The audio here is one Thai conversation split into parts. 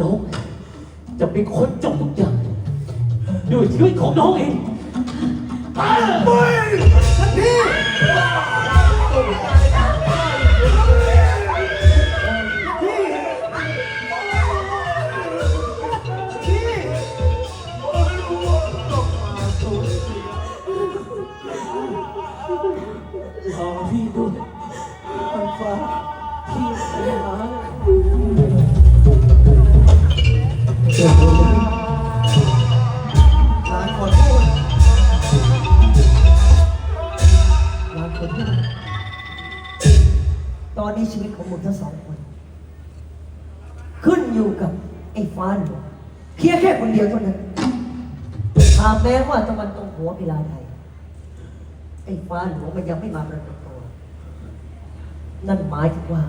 น้อง จะเป็นคนจบทุกอย่างด้วยชีวิตของน้องเองร ชีวิตของมึงทั้งสองคน ขึ้นอยู่กับไอ้ฟ้าหลวงเพียงแค่คนเดียวเท่านั้นหากแม้ว่าตะวันตรงหัวพิลาไทยไอ้ฟ้าหลวงมันยังไม่มาปรากฏตัว นั่นหมายถึงว่า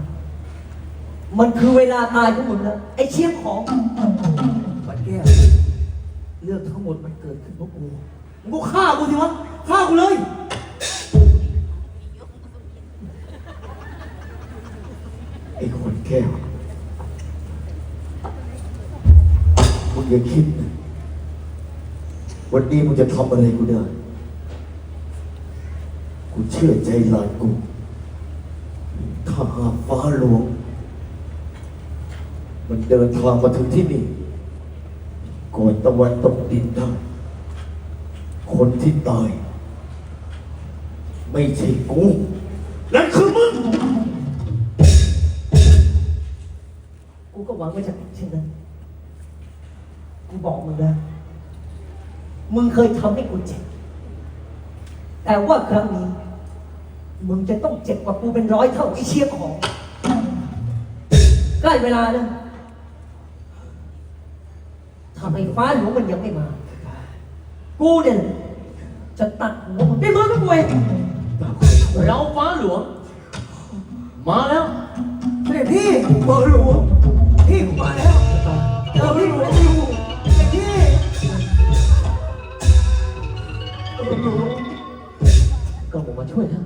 มันคือเวลาตายของมึงแล้ว ไอ้เชี่ยงของปัดแก้วเรื่องทั้งหมดมันเกิดขึ้นเพราะกูมึงก็ฆ่ากูสิวะฆ่ากูเลย แก้วมึงอย่าคิดนะวันนี้มึงจะทำอะไรกูได้ กูเชื่อใจหลานกูถ้าหาฟ้าหลวง มันเดินทางมาถึงที่นี่ ก่อนตะวันตกดินได้คนที่ตาย ไม่ใช่กูนั่นคือมึง กูก็หวังว่าจะเป็นเช่นนั้นกูบอกมึงแล้วมึงเคยทำให้กูเจ็บ แต่ว่าครั้งนี้ มึงจะต้องเจ็บกว่ากูเป็นร้อยเท่าไอ้เชี่ยของ ใกล้เวลาแล้วทำไมฟ้าหลวงมันยังไม่มา กูเนี่ยจะตัดหัวมันด้วยมือกับกูเองเราฟ้าหลวง มาแล้วเสด็จพี่ฟ้าหลวง พี่กูมาแล้วเจอพี่หลวงอยู่เสด็จพี่ก็ผมมาช่วยแล้ว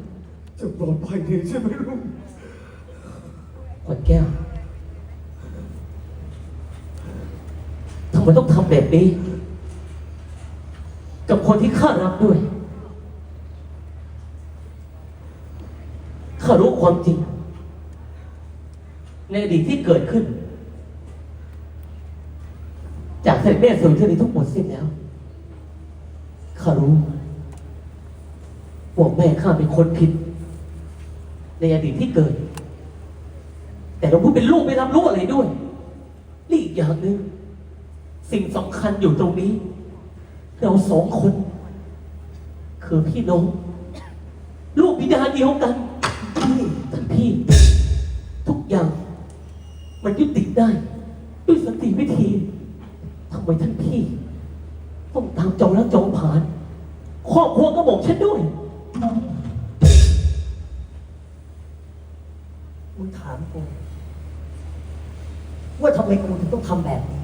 จะปลอดภัยดีใช่ไหมลูกขวัญแก้วทำไมต้องทำแบบนี้ กับคนที่ข้ารักด้วย ข้ารู้ความจริง ในอดีตที่เกิดขึ้น จาก เสด็จแม่สุริเทนีทุกหมดสิ้นแล้วข้ารู้ว่าแม่ข้าเป็นคนผิด ในอดีตที่เกิด แต่เราพูดเป็นลูกไม่รับรู้อะไรด้วยนี่อีกอย่างหนึ่งสิ่งสำคัญอยู่ตรงนี้ เราสองคน คือพี่น้องลูกบิดาเดียวกันท่านพี่ ทุกอย่าง มันยุติได้ ด้วยสติวิธีำไมท่านพี่ ต้องตามจองและจองผ่าน ครอบครัวก็บอกฉันด้วยมึงถามกูว่าทำไมกูถึงต้องทำแบบนี้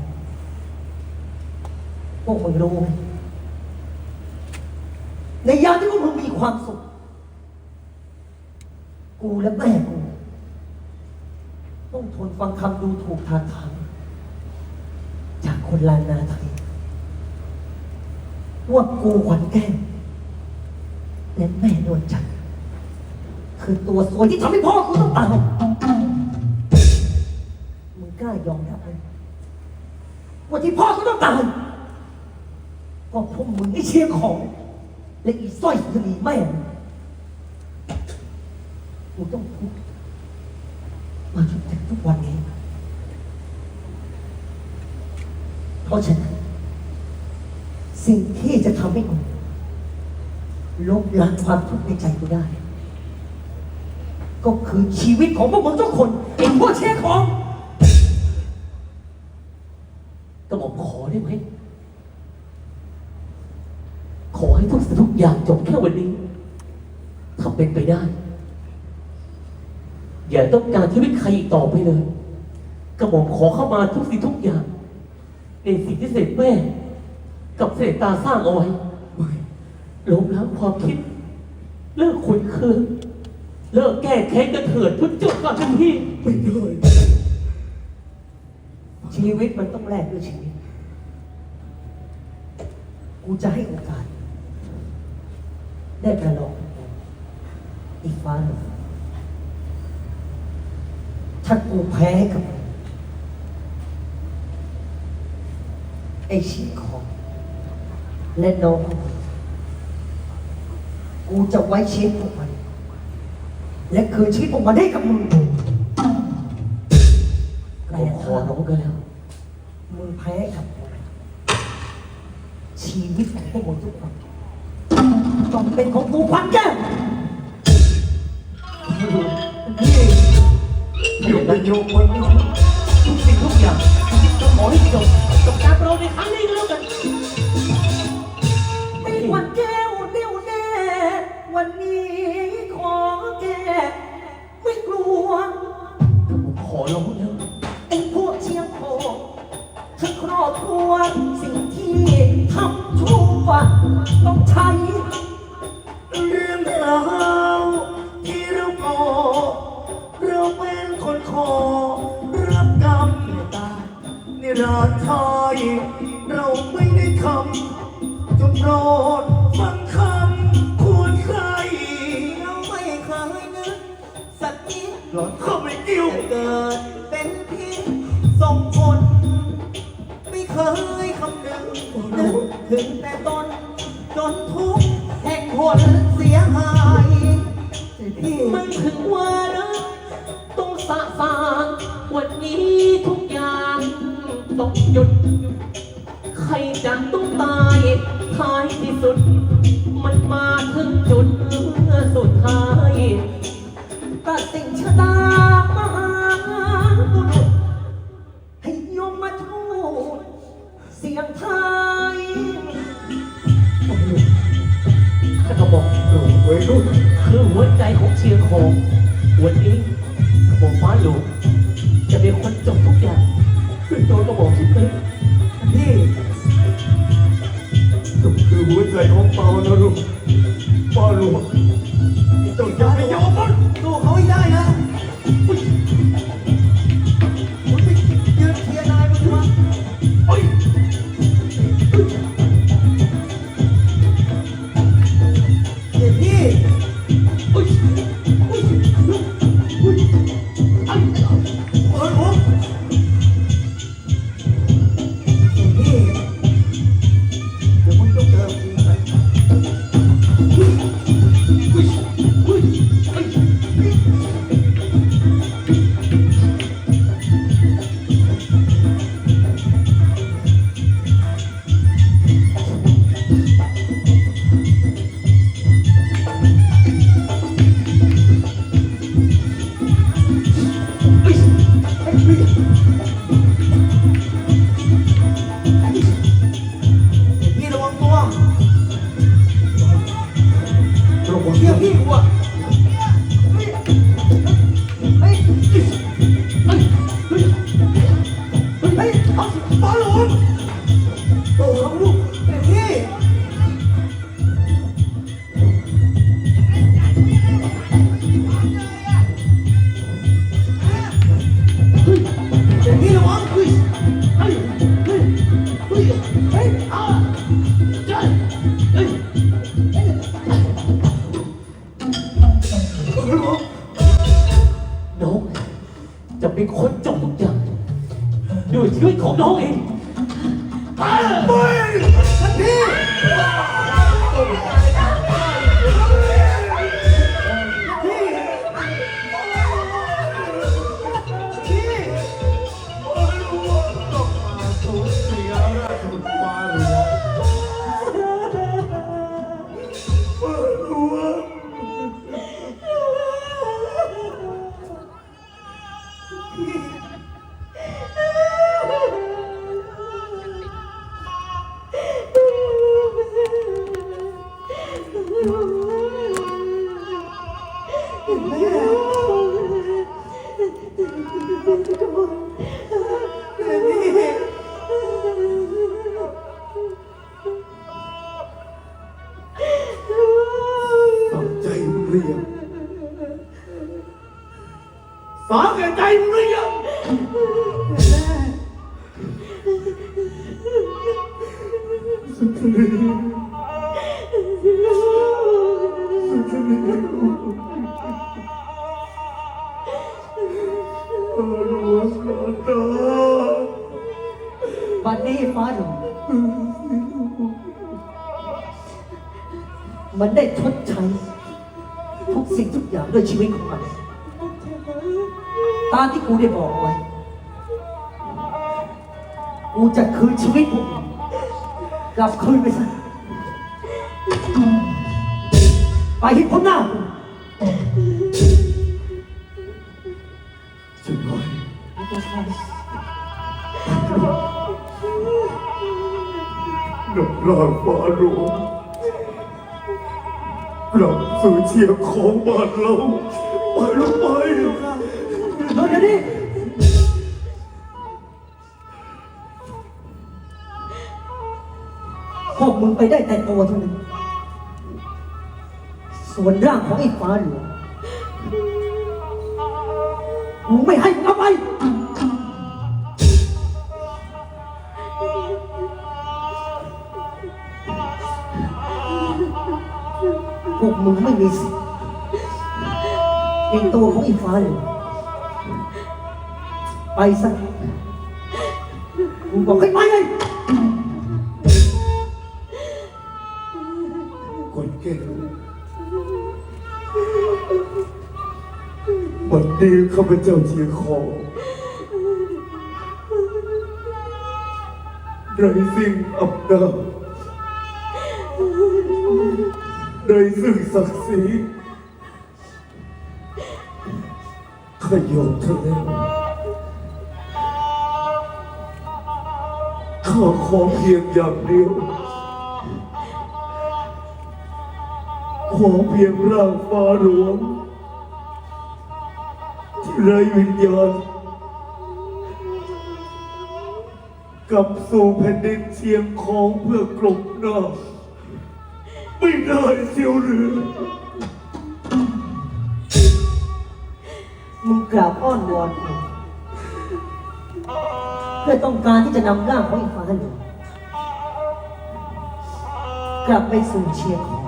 พวกมึงรู้ไหมในยามที่พวกมึงมีความสุข กูและแม่กู ต้องทนฟังคำดูถูกทางทาง คนลานนาไทยว่ากูขวัญแก้วและแม่นวลจันทร์คือตัวสวยที่ทำให้พ่อกูต้องตายมึงกล้ายอมรับไหมว่าที่พ่อกูต้องตายก็พวกมึงไอ้เชี่ยของ และอีสร้อยสุนีแม่กูต้องทุกข์มาจนถึงทุกวันนี้ เพราะฉะนั้นสิ่งที่จะทำให้กูลบล้างความทุกข์ในใจกูได้ ก็คือชีวิตของพวกมึงทุกคนไอ้พวกเช่ของก็บอกขอได้ไหมขอให้ทุกสิ่งทุกอย่างจบแค่วันนี้ถ้าเป็นไปได้ อย่าต้องการชีวิตใครอีกต่อไปเลยกระหม่อมขอเข้ามาทุกสิ่งทุกอย่าง ในสิ่งที่เสด็จแม่ กับเสด็จตาสร้างเอาไว้ล้มล้างความคิด เลิกคุยเคืองเลิกแก้แค้นกันเถิดทุกจุดก่อนทันทีไม่ได้ฟชีวิตมันต้องแลกด้วยชีวิต กูจะให้โอกาส ได้ประลองอีกฟ้าหนึ่งถ้ากูแพ้ให้กับมึง ไอ้ชีของ และน้องของมึงกูจะไว้ชีวิตพวกมัน และคืนชีวิตพวกมันให้กับมึงผมขอร้องกันแล้วมึงแพ้กับผมชีวิตของพวกมึงทุกคนต้องเป็นของกูควันแก้วอยู่ในโยมมันไม่ ก ต้องหยุด ใครจะต้องตายท้ายที่สุด มันมาถึงจุดสุดท้ายตัดสิ่งชะตามาบุรุษให้ยมมาทูตเสียงไทยข้าก็บอกวัยรุ่นคือหัวใจของเชียงของ คือตัวกระบอกที่เป็นพี่คือหัวใจของเปานะลูกเปาลูกเสียร วันนี้ฟ้าหลวงมันได้ชดใช้ ทุกสิ่งทุกอย่างด้วยชีวิตของมัน ตามที่กูได้บอกไว้ กูจะคืนชีวิตพวกมึงกลับคืนไปซะ ไปให้พ้นหน้ากูจะน้อยนกร่างฟ้าหลวงกลับสู่เชียงของบ้านเราไปแลงไปเดี๋ยเดี๋ยวนี้พวกมึงไปได้แต่ตัวเท่านั้น ส่วนร่างของไอ้ฟ้าหลวงกูไม่ให้มึงเอาไป พวกมึงไม่มีสิทธิ์ในตัวของไอ้ฟ้าหลวงไปซะกูบอกให้ไปเลย วันนี้ข้าพเจ้าเชียงของไรสิ่งอับดาไรซึ่งศักดิ์ศรีขยอมเธอแล้วข้าขอเพียงอย่างเดียว ขอเพียงร่างฟ้าหลวง ที่ไร้วิญญาณกลับสู่แผ่นดินเชียงของเพื่อกลบหน้าไม่ได้เสียวหรือ มึงกราบอ้อนวอนกูเพื่อต้องการที่จะนำร่างของไอ้ฟ้าหลวงกลับไปสู่เชียงของ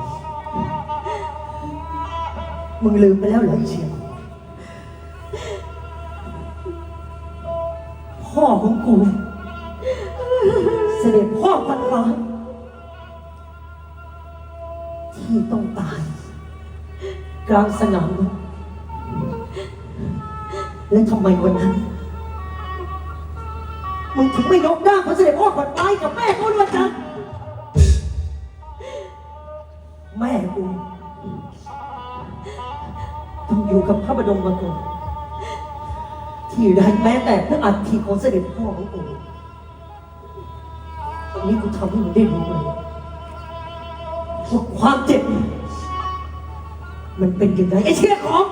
มึงลืมไปแล้วเหรอไอเชียง พ่อของกู เสด็จพ่อพันฟ้าที่ต้องตาย กลางสนามรบแล้วทำไมวันนั้นมึงถึงไม่ยกร่างของเสด็จพ่อขวัญไปกับแม่กูด้วยจันแม่กูต้องอยู่กับพระบรมมาก่อน ที่ไรแม้แต่พระอัฐิของเสด็จพ่อของกูตรงนี้กูทำให้มึงได้รู้เลยว่าความเจ็บ มันเป็นยังไงไอ้เชี่ยของ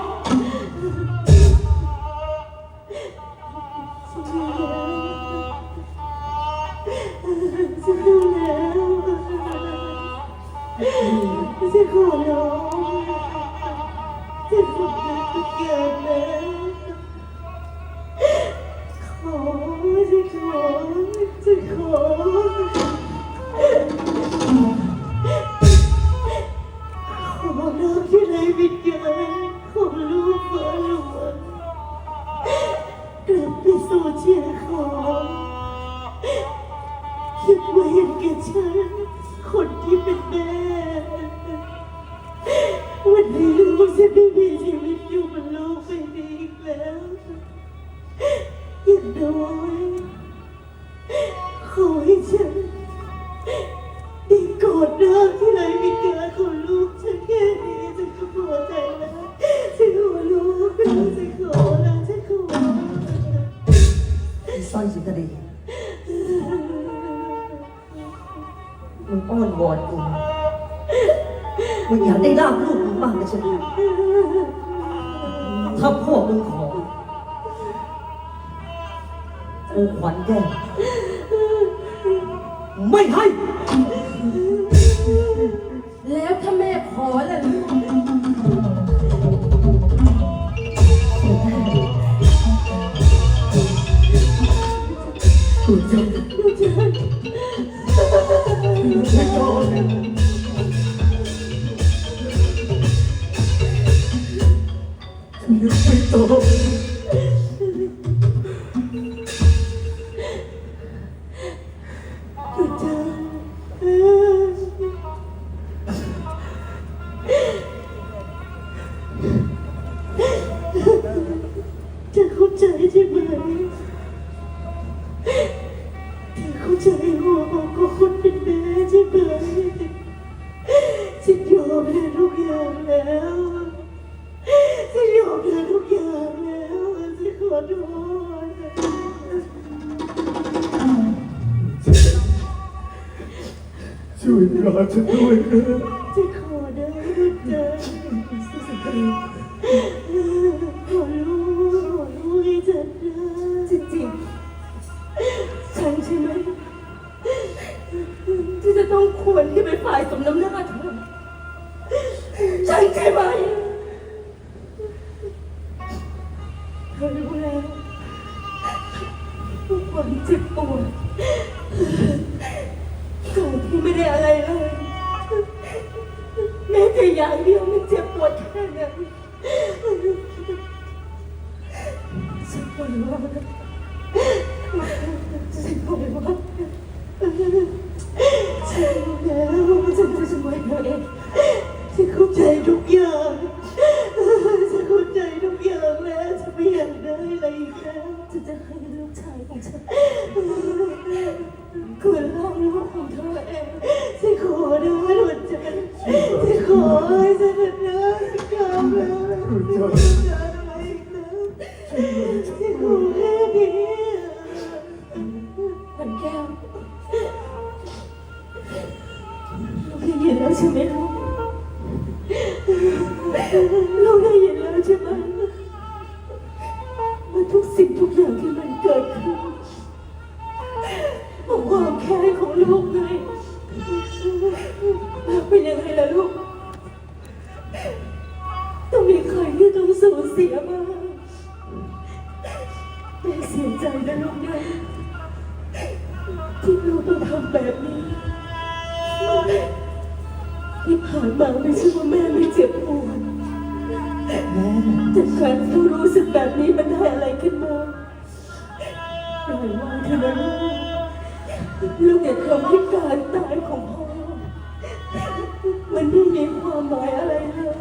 ไม่ให้ แล้วถ้าแม่ขอล่ะลูกถูกจ้ะลูกฉันไม่โตไจะต้องควรที่เป็นฝ่ายสมน้ำหน้าเธอฉันใช่ไหมเธอรู้แล้วว่าความเจ็บปวดการที่ไม่ได้อะไรเลยแม้แต่อย่างเดียวมันเจ็บปวดแค่ไหนฉันปวดว่าฉั ฉันจะช่วยเธอเองฉันเข้าใจทุกอย่างฉันเข้าใจทุกอย่างแล้วฉันไม่อยากได้อะไรอีกแล้วฉันจะให้ลูกชายของฉันคุณเล่าลูกของเธอเองฉันขอได้หัวใจจะขอให้ฉันนะกลับแล้ ลูกลูกอย่าทำให้การตายของพ่อ มันไม่มีความหมายอะไรเลย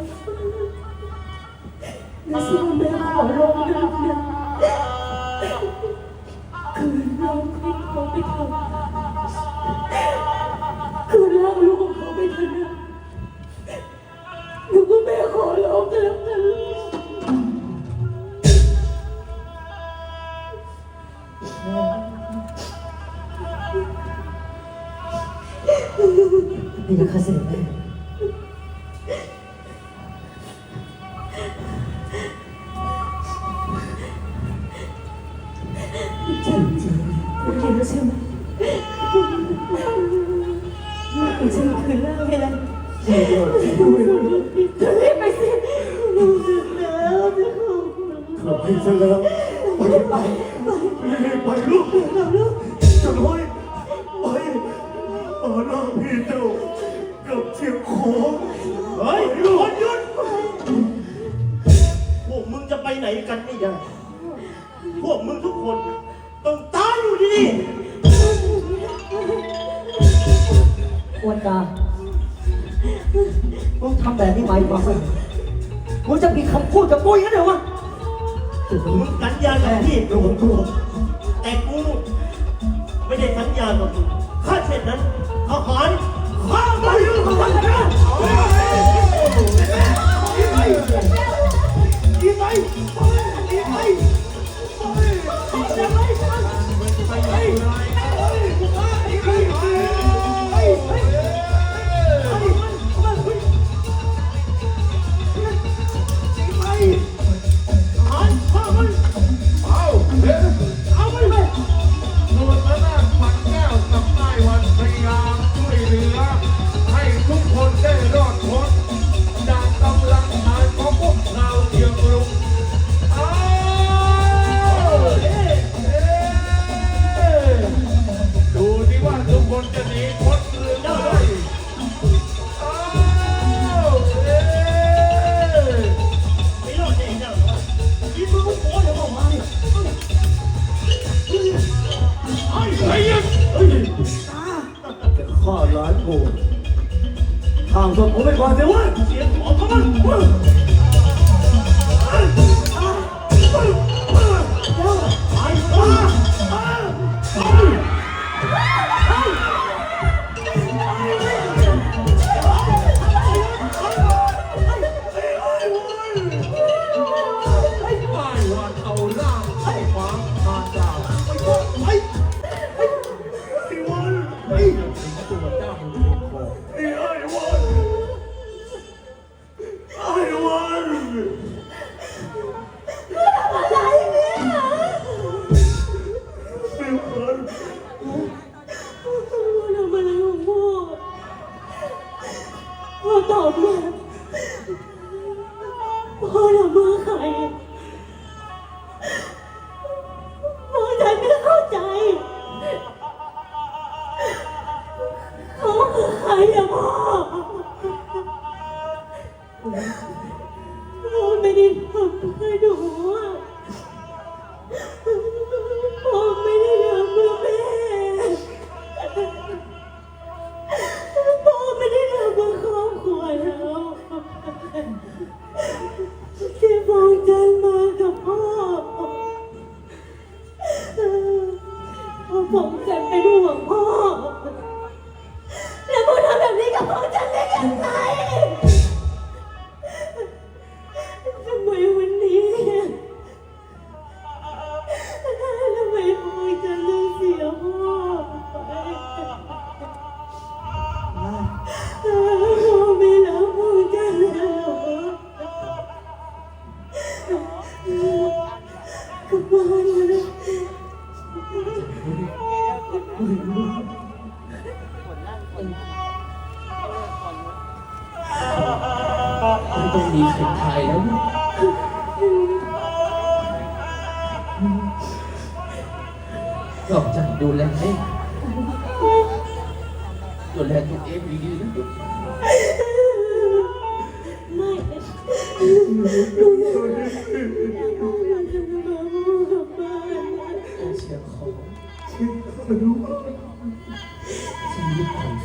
และสิ่งแม่ขอร้องนะลูกนะคืนน้องให้เขาไปทำ ฉันคืนร่างให้แล้วช่วยรอฉันด้วยนะเธอรีบไปสิลูกจะแล้วจะขอบคุณทำให้ฉันแล้วไปไปรีบไปลูกลูกจะน้อยไปเอาหน้าพี่เจ้ากับเชียงของเฮ้ยหยุดหยุดพวกมึงจะไปไหนกันไม่ได้พวกมึงทุกคนต้องตายอยู่ที่นี่ อวนตามึงทำแบบนี้หมายความว่าไงมึงจะมีคำพูดกับปุ้ยกันเหรอวะมึงสัญญากับพี่โดนตัวแต่กูไม่ได้สัญญากับมึงถ้าเช่นนั้นทหารข้าไปอยู่กับมันนะ กูทางส่วนผมไปก่อนเสียเว้ยเสียงของเขาบ้น พ่อตอบมาพ่อทำมาใคร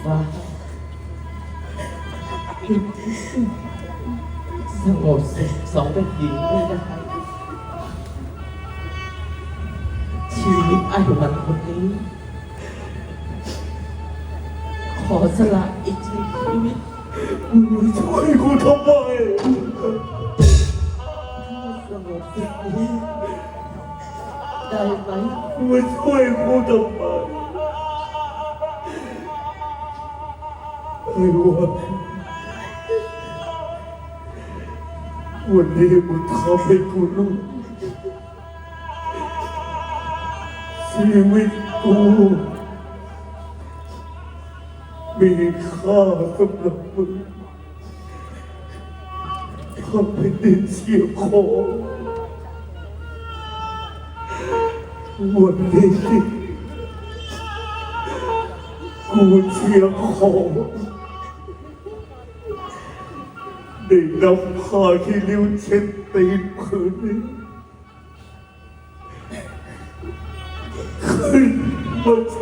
ฟ้าสงบสุขสองเป็นหญิงไม่ได้ชีวิตไอ้วันคนนี้ ขอสละอีกชีวิตมึงช่วยกูทำไมสงบสุขนี้ได้ไหมมึงช่วยกูทำไม ไอ้วันวันนี้มึงทำให้กูรู้ชีวิตกูมีค่าสำหรับมึงทำให้ดินเสียของวันนี้กูเชียร์ของ ได้นำผ้าที่ริ้วเช็ดตีนผืนนี้ขึ้นมาเช็ดห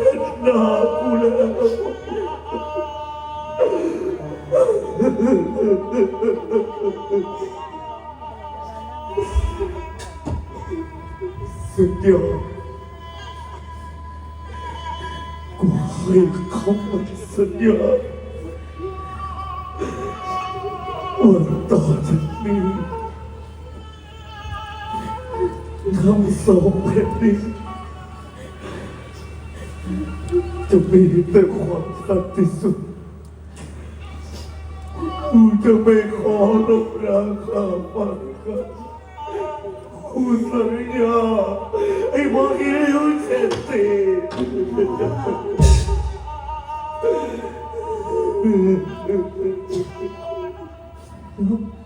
น้า จะมีแต่ความสันติสุขกูจะไม่ขอลบราคาฟังกันกูสัญญาไอ้พวกนี้รู้เจ็บตีอ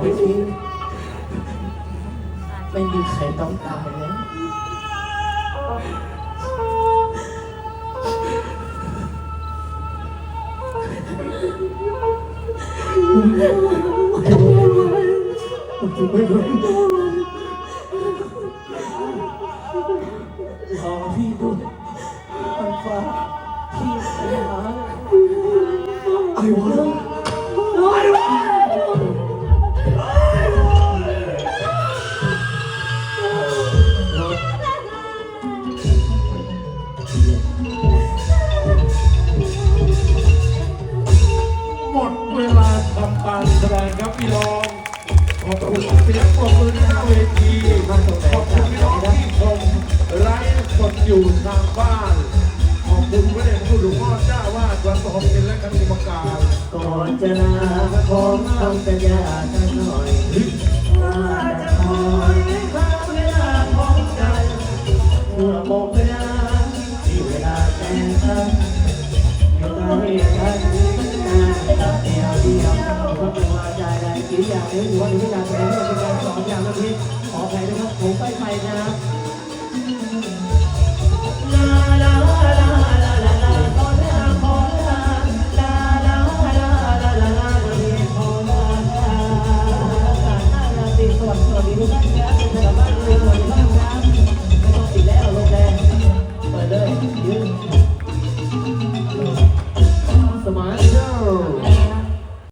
ต่อไปนี้ไม่มีใครต้องตายแล้วรอพี่ด้วยมันฟ้าพี่ไปหาไอ้วะ สียงปรบมือหน้าเวทีขอบคุณพี่น้องที่ชมไลฟ์สดอยู่ทางบ้านขอบคุณพระเดชพระคุณหลวงพ่อเจ้าวาดวัดสมเป็นและคณะกรรมการก่อนจะลาขอคำสัญญากันหน่อย กี่อย่างในหัวหรือการแสดงเป็นการสอนอย่างนี้ขออภัยนะครับผมไปไปนะครับ